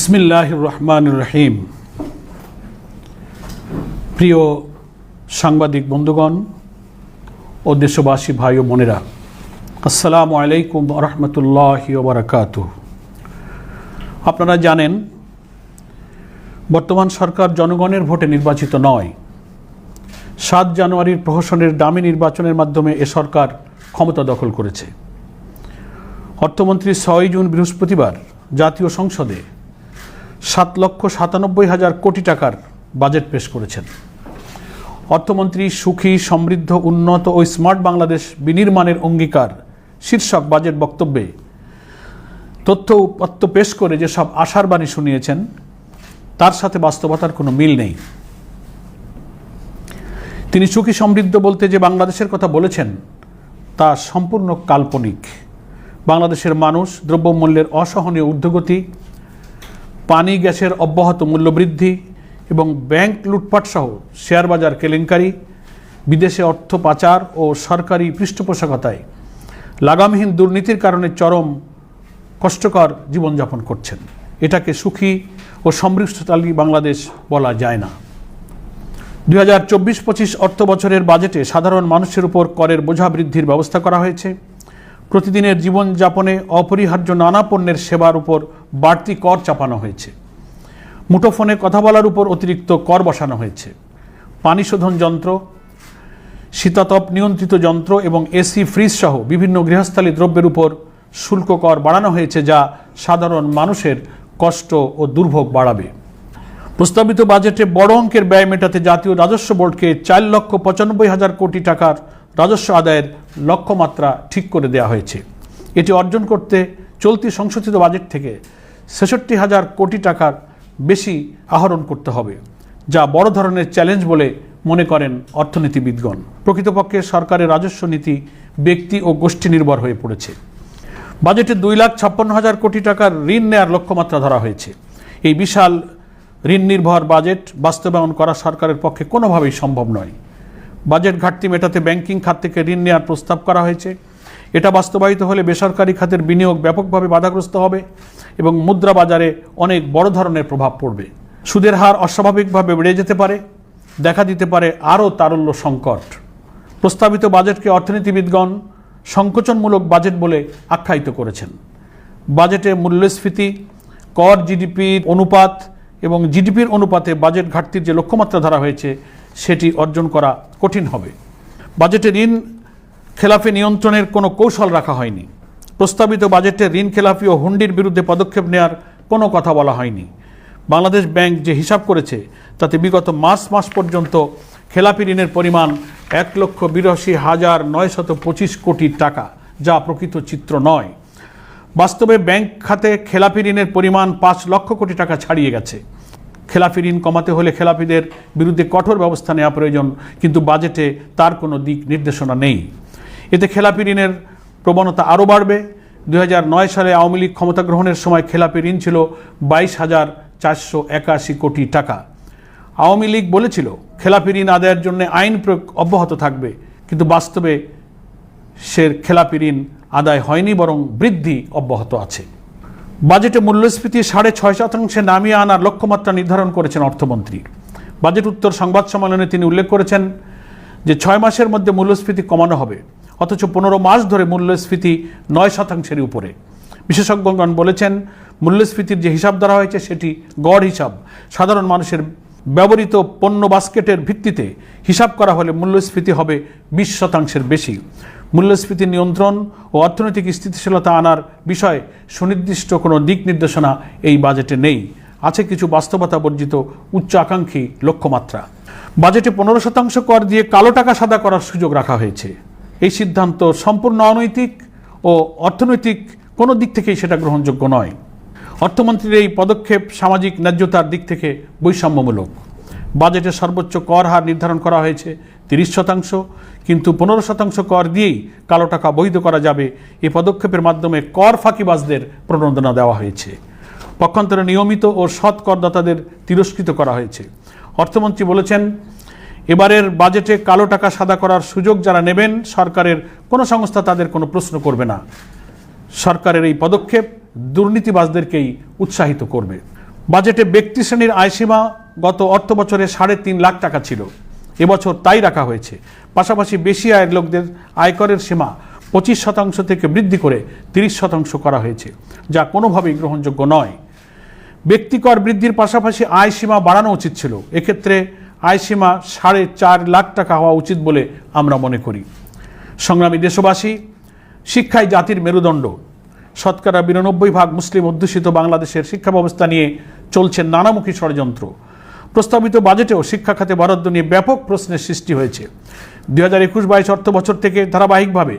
বিসমিল্লাহ রহমান রহিম প্রিয় সাংবাদিক বন্ধুগণ ও দেশবাসী ভাই ও বোনেরা, আসসালামু আলাইকুম রহমতুল্লাহ বারাকাত আপনারা জানেন, বর্তমান সরকার জনগণের ভোটে নির্বাচিত নয়। সাত জানুয়ারির প্রহসনের দামি নির্বাচনের মাধ্যমে এ সরকার ক্ষমতা দখল করেছে। অর্থমন্ত্রী ছয় জুন বৃহস্পতিবার জাতীয় সংসদে সাত লক্ষ সাতানব্বই হাজার কোটি টাকার বাজেট পেশ করেছেন। অর্থমন্ত্রী সুখী, সমৃদ্ধ, উন্নত ও স্মার্ট বাংলাদেশ বিনির্মাণের অঙ্গীকার শীর্ষক বাজেট বক্তব্যে তথ্য উপাত্ত পেশ করে যেসব আশার বাণী শুনিয়েছেন, তার সাথে বাস্তবতার কোনো মিল নেই। তিনি সুখী, সমৃদ্ধ বলতে যে বাংলাদেশের কথা বলেছেন, তা সম্পূর্ণ কাল্পনিক। বাংলাদেশের মানুষ দ্রব্যমূল্যের অসহনীয় ঊর্ধ্বগতি পানি গ্যাসের অব্যাহত মূল্যবৃদ্ধি এবং ব্যাংক লুটপাট সহ শেয়ার বাজার কেলেঙ্কারি, বিদেশে অর্থ পাচার ও সরকারি পৃষ্ঠপোষকতায় লাগামহীন দুর্নীতির কারণে চরম কষ্টকর জীবনযাপন করছেন। এটাকে সুখী ও সমৃদ্ধশালী বাংলাদেশ বলা যায় না। দুই হাজার চব্বিশ পঁচিশ অর্থ বছরের বাজেটে সাধারণ মানুষের উপর করের বোঝা বৃদ্ধির ব্যবস্থা করা হয়েছে। প্রতিদিনের জীবনযাপনে অপরিহার্য নানা পণ্যের সেবার উপর বাড়তি কর চাপানো হয়েছে। মুঠোফোনে কথা বলার উপর অতিরিক্ত কর বসানো হয়েছে। পানি শোধন যন্ত্র, শীতাতপ নিয়ন্ত্রিত যন্ত্র এবং এসি, ফ্রিজ সহ বিভিন্ন গৃহস্থালী দ্রব্যের উপর শুল্ক কর বাড়ানো হয়েছে যা সাধারণ মানুষের কষ্ট ও দুর্ভোগ বাড়াবে। প্রস্তাবিত বাজেটে বড় অঙ্কের ব্যয় মেটাতে জাতীয় রাজস্ব বোর্ডকে চার লক্ষ পঁচানব্বই হাজার কোটি টাকার রাজস্ব আদায়ের লক্ষ্যমাত্রা ঠিক করে দেওয়া হয়েছে। এটি অর্জন করতে চলতি সংশোধিত বাজেট থেকে ছেষট্টি হাজার কোটি টাকার বেশি আহরণ করতে হবে, যা বড় ধরনের চ্যালেঞ্জ বলে মনে করেন অর্থনীতিবিদগণ। প্রকৃতপক্ষে সরকারের রাজস্ব নীতি ব্যক্তি ও গোষ্ঠী নির্ভর হয়ে পড়েছে। বাজেটে দুই লাখ ছাপ্পান্ন হাজার কোটি টাকার ঋণ নেয়ার লক্ষ্যমাত্রা ধরা হয়েছে। এই বিশাল ঋণ নির্ভর বাজেট বাস্তবায়ন করা সরকারের পক্ষে কোনোভাবেই সম্ভব নয়। বাজেট ঘাটতি মেটাতে ব্যাংকিং খাত থেকে ঋণ নেওয়ার প্রস্তাব করা হয়েছে। এটা বাস্তবায়িত হলে বেসরকারি খাতের বিনিয়োগ ব্যাপকভাবে বাধাগ্রস্ত হবে এবং মুদ্রা বাজারে অনেক বড় ধরনের প্রভাব পড়বে। সুদের হার অস্বাভাবিকভাবে বেড়ে যেতে পারে, দেখা দিতে পারে আরও তারল্য সংকট। প্রস্তাবিত বাজেটকে অর্থনীতিবিদগণ সংকোচনমূলক বাজেট বলে আখ্যায়িত করেছেন। বাজেটে মূল্যস্ফীতি, কর জিডিপির অনুপাত এবং জিডিপির অনুপাতে বাজেট ঘাটতির যে লক্ষ্যমাত্রা ধরা হয়েছে সেটি অর্জন করা কঠিন হবে। বাজেটে ঋণ খেলাফি নিয়ন্ত্রণের কোনো কৌশল রাখা হয়নি। প্রস্তাবিত বাজেটে ঋণ খেলাফি ও হুন্ডির বিরুদ্ধে পদক্ষেপ নেওয়ার কোনো কথা বলা হয়নি। বাংলাদেশ ব্যাংক যে হিসাব করেছে, তাতে বিগত মার্চ মাস পর্যন্ত খেলাপি ঋণের পরিমাণ এক লক্ষ বিরাশি হাজার নয়শত পঁচিশ কোটি টাকা, যা প্রকৃত চিত্র নয়। বাস্তবে ব্যাংক খাতে খেলাপি ঋণের পরিমাণ পাঁচ লক্ষ কোটি টাকা ছাড়িয়ে গেছে। খেলাপি ঋণ কমাতে হলে খেলাপিদের বিরুদ্ধে কঠোর ব্যবস্থা নেওয়া প্রয়োজন, কিন্তু বাজেটে তার কোনো দিক নির্দেশনা নেই। এতে খেলাপি ঋণের প্রবণতা আরও বাড়বে। দু হাজার নয় সালে আওয়ামী লীগ ক্ষমতা গ্রহণের সময় খেলাপি ঋণ ছিল বাইশ হাজার চারশো একাশি কোটি টাকা। আওয়ামী লীগ বলেছিল খেলাপি ঋণ আদায়ের জন্য আইন প্রয়োগ অব্যাহত থাকবে, কিন্তু বাস্তবে সে খেলাপি ঋণ আদায় হয়নি, বরং বৃদ্ধি অব্যাহত আছে। বাজেটে মূল্যস্ফীতি সাড়ে ছয় শতাংশে নামিয়ে আনার লক্ষ্যমাত্রা নির্ধারণ করেছেন অর্থমন্ত্রী। বাজেট উত্তর সংবাদ সম্মেলনে তিনি উল্লেখ করেছেন যে ছয় মাসের মধ্যে মূল্যস্ফীতি কমানো হবে, অথচ পনেরো মাস ধরে মূল্যস্ফীতি নয় শতাংশের উপরে। বিশেষজ্ঞগণ বলেছেন, মূল্যস্ফীতির যে হিসাব ধরা হয়েছে সেটি গড় হিসাব। সাধারণ মানুষের ব্যবহৃত পণ্য বাস্কেটের ভিত্তিতে হিসাব করা হলে মূল্যস্ফীতি হবে বিশ শতাংশের বেশি। মূল্যস্ফীতি নিয়ন্ত্রণ ও অর্থনৈতিক স্থিতিশীলতা আনার বিষয়ে সুনির্দিষ্ট কোনো দিক নির্দেশনা এই বাজেটে নেই। আছে কিছু বাস্তবতা বর্জিত উচ্চ আকাঙ্ক্ষী লক্ষ্যমাত্রা। বাজেটে পনেরো শতাংশ কর দিয়ে কালো টাকা সাদা করার সুযোগ রাখা হয়েছে। এই সিদ্ধান্ত সম্পূর্ণ অনৈতিক ও অর্থনৈতিক কোনো দিক থেকেই সেটা গ্রহণযোগ্য নয়। অর্থমন্ত্রীর এই পদক্ষেপ সামাজিক ন্যায্যতার দিক থেকে বৈষম্যমূলক। বাজেটে সর্বোচ্চ কর হার নির্ধারণ করা হয়েছে, তিরিশ শতাংশ। কিন্তু পনেরো শতাংশ কর দিয়েই কালো টাকা বৈধ করা যাবে। এ পদক্ষেপের মাধ্যমে কর ফাঁকিবাজদের প্রণোদনা দেওয়া হয়েছে। পক্ষান্তরে নিয়মিত ও সৎ করদাতাদের তিরস্কৃত করা হয়েছে। অর্থমন্ত্রী বলেছেন, এবারের বাজেটে কালো টাকা সাদা করার সুযোগ যারা নেবেন, সরকারের কোনো সংস্থা তাদের কোনো প্রশ্ন করবে না। সরকারের এই পদক্ষেপ দুর্নীতিবাজদেরকেই উৎসাহিত করবে। বাজেটে ব্যক্তি শ্রেণির আয়সীমা গত অর্থ বছরে সাড়ে তিন লাখ টাকা ছিল। এবছর তাই রাখা হয়েছে। পাশাপাশি বেশি আয়ের লোকদের আয়করের সীমা পঁচিশ শতাংশ থেকে বৃদ্ধি করে তিরিশ শতাংশ করা হয়েছে, যা কোনোভাবেই গ্রহণযোগ্য নয়। ব্যক্তিকর বৃদ্ধির পাশাপাশি আয় সীমা বাড়ানো উচিত ছিল। এক্ষেত্রে আয় সীমা সাড়ে চার লাখ টাকা হওয়া উচিত বলে আমরা মনে করি। সংগ্রামী দেশবাসী, শিক্ষাই জাতির মেরুদণ্ড। শতকরা বিরানব্বই ভাগ মুসলিম অধ্যুষিত বাংলাদেশের শিক্ষা ব্যবস্থা নিয়ে চলছে নানামুখী ষড়যন্ত্র। প্রস্তাবিত বাজেটেও শিক্ষা খাতে বরাদ্দ নিয়ে ব্যাপক প্রশ্নের সৃষ্টি হয়েছে। দুই হাজার একুশ বাইশ অর্থ বছর থেকে ধারাবাহিকভাবে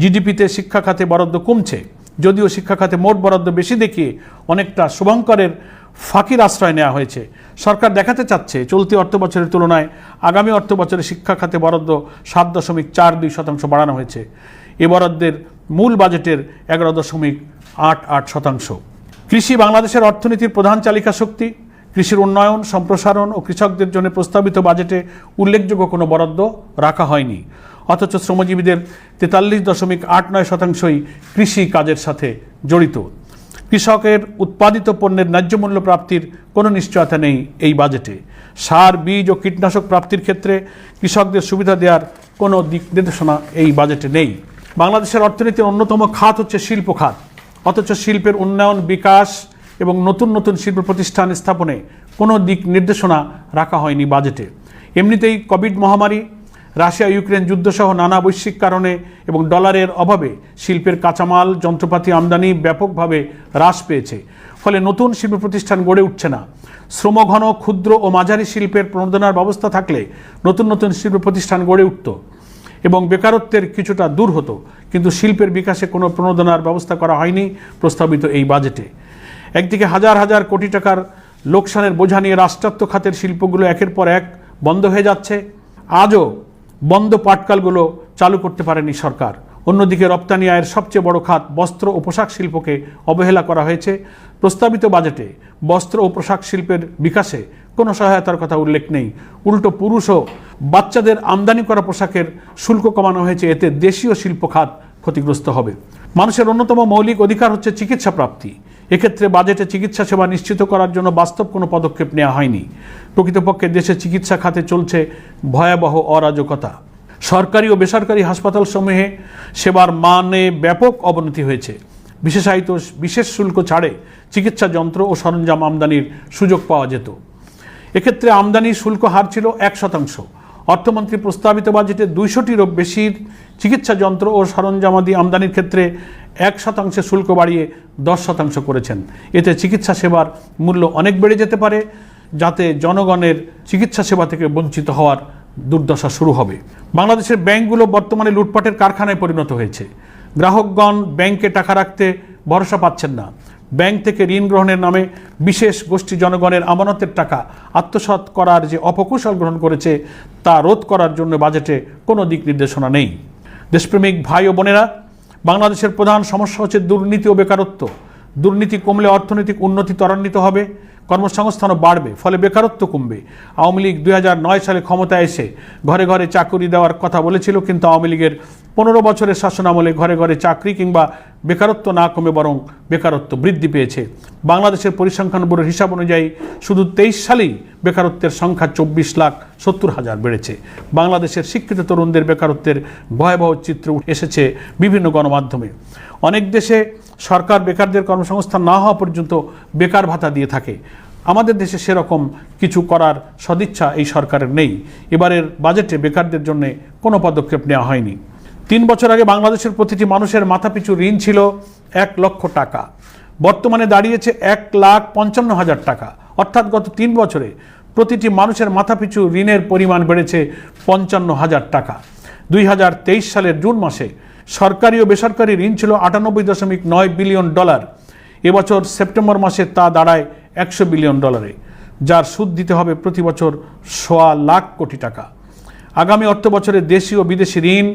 জিডিপিতে শিক্ষা খাতে বরাদ্দ কমছে। যদিও শিক্ষা খাতে মোট বরাদ্দ বেশি দেখিয়ে অনেকটা শুভঙ্করের ফাঁকির আশ্রয় নেওয়া হয়েছে। সরকার দেখাতে চাচ্ছে, চলতি অর্থ বছরের তুলনায় আগামী অর্থ বছরে শিক্ষা খাতে বরাদ্দ সাত দশমিক চার দুই শতাংশ বাড়ানো হয়েছে। এ বরাদ্দের মূল বাজেটের এগারো দশমিক আট আট শতাংশ। কৃষি বাংলাদেশের অর্থনীতির প্রধান চালিকা শক্তি কৃষির উন্নয়ন, সম্প্রসারণ ও কৃষকদের জন্য প্রস্তাবিত বাজেটে উল্লেখযোগ্য কোনো বরাদ্দ রাখা হয়নি। অথচ শ্রমজীবীদের তেতাল্লিশ দশমিক আট নয় শতাংশই কৃষি কাজের সাথে জড়িত। কৃষকের উৎপাদিত পণ্যের ন্যায্য মূল্য প্রাপ্তির কোনো নিশ্চয়তা নেই এই বাজেটে। সার, বীজ ও কীটনাশক প্রাপ্তির ক্ষেত্রে কৃষকদের সুবিধা দেওয়ার কোনো দিক নির্দেশনা এই বাজেটে নেই। বাংলাদেশের অর্থনীতির অন্যতম খাত হচ্ছে শিল্প খাত। অথচ শিল্পের উন্নয়ন, বিকাশ এবং নতুন নতুন শিল্প প্রতিষ্ঠান স্থাপনে কোনো দিক নির্দেশনা রাখা হয়নি বাজেটে। এমনিতেই কোভিড মহামারী, রাশিয়া ইউক্রেন যুদ্ধসহ নানা বৈশ্বিক কারণে এবং ডলারের অভাবে শিল্পের কাঁচামাল, যন্ত্রপাতি আমদানি ব্যাপকভাবে হ্রাস পেয়েছে। ফলে নতুন শিল্প প্রতিষ্ঠান গড়ে উঠছে না। শ্রমঘন ক্ষুদ্র ও মাঝারি শিল্পের প্রণোদনার ব্যবস্থা থাকলে নতুন নতুন শিল্প প্রতিষ্ঠান গড়ে উঠত এবং বেকারত্বের কিছুটা দূর হতো। কিন্তু শিল্পের বিকাশে কোনো প্রণোদনার ব্যবস্থা করা হয়নি, প্রস্তাবিত এই বাজেটে। একদিকে হাজার হাজার কোটি টাকার লোকসানের বোঝা নিয়ে রাষ্ট্রায়ত্ত খাতের শিল্পগুলো একের পর এক বন্ধ হয়ে যাচ্ছে, আজও বন্ধ পাটকালগুলো চালু করতে পারেনি সরকার। অন্যদিকে রপ্তানি আয়ের সবচেয়ে বড় খাত বস্ত্র ও পোশাক শিল্পকে অবহেলা করা হয়েছে। প্রস্তাবিত বাজেটে বস্ত্র ও পোশাক শিল্পের বিকাশে কোনো সহায়তার কথা উল্লেখ নেই। উল্টো পুরুষ ও বাচ্চাদের আমদানি করা পোশাকের শুল্ক কমানো হয়েছে, এতে দেশীয় শিল্প খাত ক্ষতিগ্রস্ত হবে। মানুষের অন্যতম মৌলিক অধিকার হচ্ছে চিকিৎসা প্রাপ্তি এক্ষেত্রে বাজেটে চিকিৎসা সেবা নিশ্চিত করার জন্য বাস্তব কোনো পদক্ষেপ নেওয়া হয়নি। প্রকৃতপক্ষে দেশে চিকিৎসা খাতে চলছে ভয়াবহ অরাজকতা। সরকারি ও বেসরকারি হাসপাতাল সমূহে সেবার মানে ব্যাপক অবনতি হয়েছে। বিশেষায়িত বিশেষ শুল্ক ছাড়ে চিকিৎসা যন্ত্র ও সরঞ্জাম আমদানির সুযোগ পাওয়া যেত। এক্ষেত্রে আমদানি শুল্ক হার ছিল এক শতাংশ। অর্থমন্ত্রী প্রস্তাবিত বাজেটে দুইশোটিরও বেশির চিকিৎসা যন্ত্র ও সরঞ্জামাদি আমদানির ক্ষেত্রে এক শতাংশে শুল্ক বাড়িয়ে দশ শতাংশ করেছেন। এতে চিকিৎসা সেবার মূল্য অনেক বেড়ে যেতে পারে, যাতে জনগণের চিকিৎসা সেবা থেকে বঞ্চিত হওয়ার দুর্দশা শুরু হবে। বাংলাদেশের ব্যাংকগুলো বর্তমানে লুটপাটের কারখানায় পরিণত হয়েছে। গ্রাহকগণ ব্যাংকে টাকা রাখতে ভরসা পাচ্ছেন না। ব্যাংক থেকে ঋণ গ্রহণের নামে বিশেষ গোষ্ঠী জনগণের আমানতের টাকা আত্মসাৎ করার যে অপকৌশল গ্রহণ করেছে, তা রোধ করার জন্য বাজেটে কোনো দিক নির্দেশনা নেই। দেশপ্রেমিক ভাই ও বোনেরা, বাংলাদেশের প্রধান সমস্যা হচ্ছে দুর্নীতি ও বেকারত্ব। দুর্নীতি কমলে অর্থনৈতিক উন্নতি ত্বরান্বিত হবে, কর্মসংস্থানও বাড়বে, ফলে বেকারত্ব কমবে। আওয়ামী লীগ দুই হাজার নয় সালে ক্ষমতায় এসে ঘরে ঘরে চাকরি দেওয়ার কথা বলেছিল, কিন্তু আওয়ামী লীগের পনেরো বছরের শাসনামলে ঘরে ঘরে চাকরি কিংবা বেকারত্ব না কমে বরং বেকারত্ব বৃদ্ধি পেয়েছে। বাংলাদেশের পরিসংখ্যান ব্যুরোর হিসাব অনুযায়ী শুধু তেইশ সালেই বেকারত্বের সংখ্যা চব্বিশ লাখ সত্তর হাজার বেড়েছে। বাংলাদেশের শিক্ষিত তরুণদের বেকারত্বের ভয়াবহ চিত্র এসেছে বিভিন্ন গণমাধ্যমে। অনেক দেশে সরকার বেকারদের কর্মসংস্থান না হওয়া পর্যন্ত বেকার ভাতা দিয়ে থাকে। আমাদের দেশে সেরকম কিছু করার সদিচ্ছা এই সরকারের নেই। এবারের বাজেটে বেকারদের জন্য কোনো পদক্ষেপ নেওয়া হয়নি। তিন বছর আগে বাংলাদেশের প্রতিটি মানুষের মাথাপিছু ঋণ ছিল এক লক্ষ টাকা। বর্তমানে দাঁড়িয়েছে এক লাখ পঞ্চান্ন হাজার টাকা। অর্থাৎ গত তিন বছরে প্রতিটি মানুষের মাথাপিছু ঋণের পরিমাণ বেড়েছে পঞ্চান্ন হাজার টাকা। দুই হাজার তেইশ সালের জুন মাসে সরকারি ও বেসরকারি ঋণ ছিল আটানব্বই দশমিক নয় বিলিয়ন ডলার। এবছর সেপ্টেম্বর মাসে তা দাঁড়ায় একশো বিলিয়ন ডলারে, যার সুদ দিতে হবে প্রতি বছর সোয়া লাখ কোটি টাকা। আগামী অর্থ বছরে দেশি ও বিদেশি ঋণ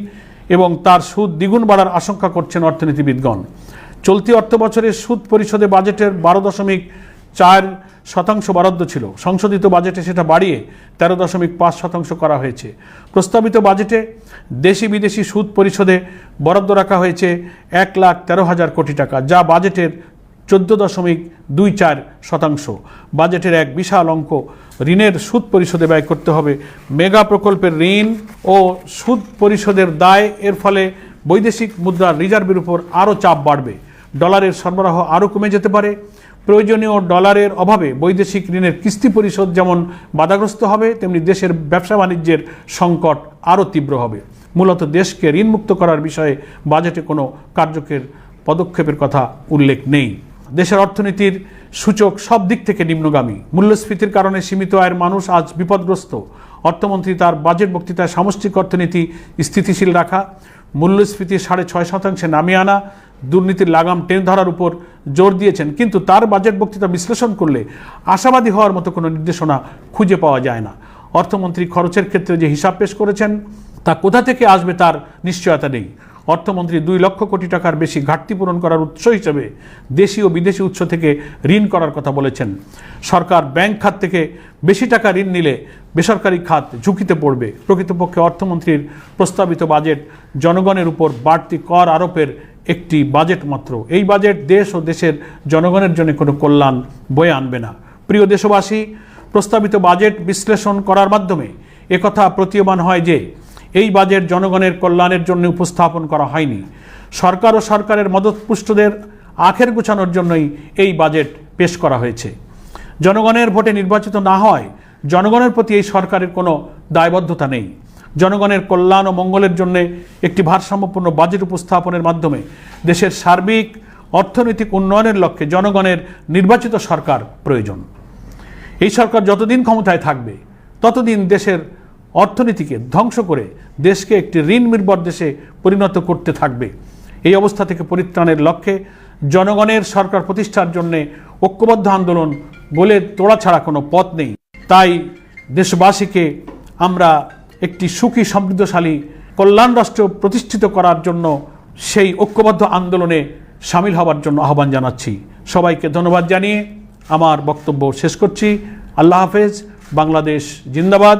এবং তার সুদ দ্বিগুণ বাড়ার আশঙ্কা করছেন অর্থনীতিবিদগণ। চলতি অর্থ বছরে সুদ পরিষদে বাজেটের বারো দশমিক চার শতাংশ বরাদ্দ ছিল। সংশোধিত বাজেটে সেটা বাড়িয়ে তেরো দশমিক পাঁচ শতাংশ করা হয়েছে। প্রস্তাবিত বাজেটে দেশি বিদেশি সুদ পরিশোধে বরাদ্দ রাখা হয়েছে এক লাখ তেরো হাজার কোটি টাকা, যা বাজেটের চোদ্দ দশমিক দুই চার শতাংশ। বাজেটের এক বিশাল অঙ্ক ঋণের সুদ পরিশোধে ব্যয় করতে হবে। মেগা প্রকল্পের ঋণ ও সুদ পরিশোধের দায়, এর ফলে বৈদেশিক মুদ্রার রিজার্ভের উপর আরও চাপ বাড়বে। ডলারের সরবরাহ আরও কমে যেতে পারে। প্রয়োজনীয় ডলারের অভাবে বৈদেশিক ঋণের কিস্তি পরিশোধ যেমন বাধাগ্রস্ত হবে, তেমনি দেশের ব্যবসা বাণিজ্যের সংকট আরও তীব্র হবে। মূলত দেশকে ঋণমুক্ত করার বিষয়ে বাজেটে কোনো কার্যকর পদক্ষেপের কথা উল্লেখ নেই। দেশের অর্থনীতির সূচক সব দিক থেকে নিম্নগামী। মূল্যস্ফীতির কারণে সীমিত আয়ের মানুষ আজ বিপদগ্রস্ত। অর্থমন্ত্রী তার বাজেট বক্তৃতায় সামষ্টিক অর্থনীতি, স্থিতিশীল রাখা, মূল্যস্ফীতি সাড়ে ছয় শতাংশে নামিয়ে আনা, দুর্নীতির লাগাম টেনে ধরার উপর জোর দিয়েছেন। কিন্তু তার বাজেট বক্তৃতা বিশ্লেষণ করলে আশাবাদী হওয়ার মতো কোনো নির্দেশনা খুঁজে পাওয়া যায় না। অর্থমন্ত্রী খরচের ক্ষেত্রে যে হিসাব পেশ করেছেন, তা কোথা থেকে আসবে তার নিশ্চয়তা নেই। অর্থমন্ত্রী দুই লক্ষ কোটি টাকার বেশি ঘাটতি পূরণ করার উৎস হিসেবে দেশি ও বিদেশি উৎস থেকে ঋণ করার কথা বলেছেন। সরকার ব্যাংক খাত থেকে বেশি টাকা ঋণ নিলে বেসরকারি খাত ঝুঁকিতে পড়বে। প্রকৃতপক্ষে অর্থমন্ত্রীর প্রস্তাবিত বাজেট জনগণের উপর বাড়তি কর আরোপের একটি বাজেট মাত্র। এই বাজেট দেশ ও দেশের জনগণের জন্য কোনো কল্যাণ বয়ে আনবে না। প্রিয় দেশবাসী, প্রস্তাবিত বাজেট বিশ্লেষণ করার মাধ্যমে একথা প্রতীয়মান হয় যে এই বাজেট জনগণের কল্যাণের জন্য উপস্থাপন করা হয়নি। সরকার ও সরকারের মদতপুষ্টদের আখের গুছানোর জন্যই এই বাজেট পেশ করা হয়েছে। জনগণের ভোটে নির্বাচিত না হয়, জনগণের প্রতি এই সরকারের কোনো দায়বদ্ধতা নেই। জনগণের কল্যাণ ও মঙ্গলের জন্য একটি ভারসাম্যপূর্ণ বাজেট উপস্থাপনের মাধ্যমে দেশের সার্বিক অর্থনৈতিক উন্নয়নের লক্ষ্যে জনগণের নির্বাচিত সরকার প্রয়োজন। এই সরকার যতদিন ক্ষমতায় থাকবে, ততদিন দেশের অর্থনীতিকে ধ্বংস করে দেশকে একটি ঋণ নির্ভর দেশে পরিণত করতে থাকবে। এই অবস্থা থেকে পরিত্রাণের লক্ষ্যে জনগণের সরকার প্রতিষ্ঠার জন্য ঐক্যবদ্ধ আন্দোলন বলে তোড়া ছাড়া কোনো পথ নেই। তাই দেশবাসীকে আমরা একটি সুখী, সমৃদ্ধশালী কল্যাণ রাষ্ট্র প্রতিষ্ঠিত করার জন্য সেই ঐক্যবদ্ধ আন্দোলনে সামিল হওয়ার জন্য আহ্বান জানাচ্ছি। সবাইকে ধন্যবাদ জানিয়ে আমার বক্তব্য শেষ করছি। আল্লাহ হাফেজ। বাংলাদেশ জিন্দাবাদ।